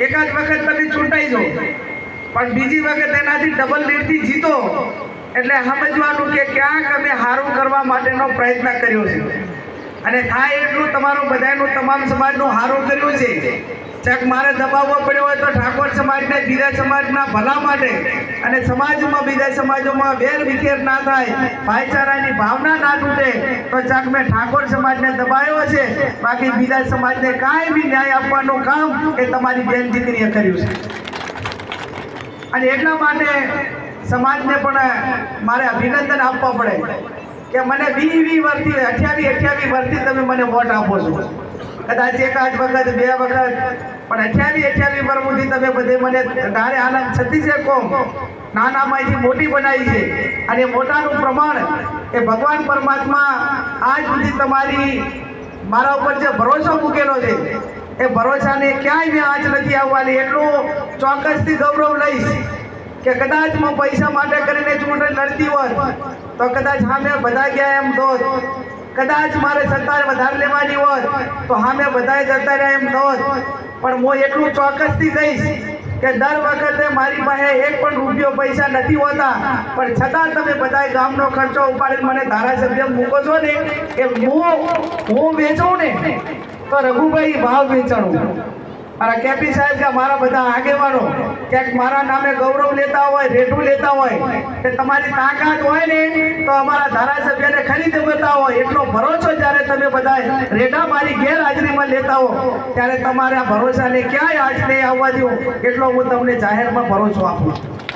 એકાદ વખત તમે ચૂંટાઈ જાઓ. પણ બીજી વખત એનાથી ડબલ લીડથી જીતો. એટલે સમજવાનું કે ક્યાંક અમે સારું કરવા માટેનો પ્રયત્ન કર્યો છે. અને થાય એટલું તમારું બધાનું, તમામ સમાજનું સારું કર્યું છે. ચક મારે દબાવવો પડ્યો હોય તો ઠાકોર સમાજને, બીજા સમાજના ભલા માટે અને સમાજમાં, બીજા સમાજોમાં વેર વિખેર ના થાય, ભાઈચારાની ભાવના ના તૂટે, તો ચક મેં ઠાકોર સમાજને દબાયો છે. બાકી બીજા સમાજને કાંઈ બી ન્યાય આપવાનું કામ એ તમારી બેન દીકરીએ કર્યું છે. અને એટલા માટે સમાજને પણ મારે અભિનંદન આપવા પડે. કે મને વી વી વર્ષથી અઠ્યાવી અઠ્યાવી વર્ષથી તમે મને વોટ આપો છો. કદાચ એકાદ વખત, બે વખત, પણ અઠ્યાવી અઠ્યાવી વર્ષથી તમે બધે મને ધારે આનંદ છત્તીસે કોમ. નાનામાંથી મોટી બનાવી છે. અને મોટાનું પ્રમાણ એ ભગવાન પરમાત્મા આજ સુધી તમારી મારા ઉપર જે ભરોસો મૂકેલો છે, એ ભરોસાને ક્યાંય મેં આંચ નથી આવવાની. એટલું ચોક્કસથી ગૌરવ લઈશ કે કદાચ હું પૈસા માટે કરીને ચૂંટણી લડતી હોત તો કદાચ સામે બધા ગયા એમ દોત કદાચ મારે સત્તાર વધારે લેવાની હોત, તો સામે બધાએ જતા રહ્યા એમ દોત પણ હું એટલું ચોક્કસથી કહીશ કે દર વખતે મારી પાસે એક પણ રૂપિયો પૈસા નથી હોતા. પણ છતાં તમે બધા ગામનો ખર્ચો ઉપાડીને મને ધારાસભ્ય મૂકો છો ને, કે હું હું વેચું ને, તો રઘુભાઈ ભાવ વેચાણું. અને કેપી સાહેબ કે મારા બધા આગેવાનો, ક્યાંક મારા નામે ગૌરવ લેતા હોય રેઠું લેતા હોય, કે તમારી તાકાત હોય ને, તો અમારા ધારાસભ્યને ખરીદ બતાવો એટલો ભરોસો જ્યારે તમે બધા રેડા મારી ગેરહાજરીમાં લેતા હો, ત્યારે તમારા ભરોસાને ક્યાંય આજ નહીં આવવા દઉં, એટલો હું તમને જાહેરમાં ભરોસો આપું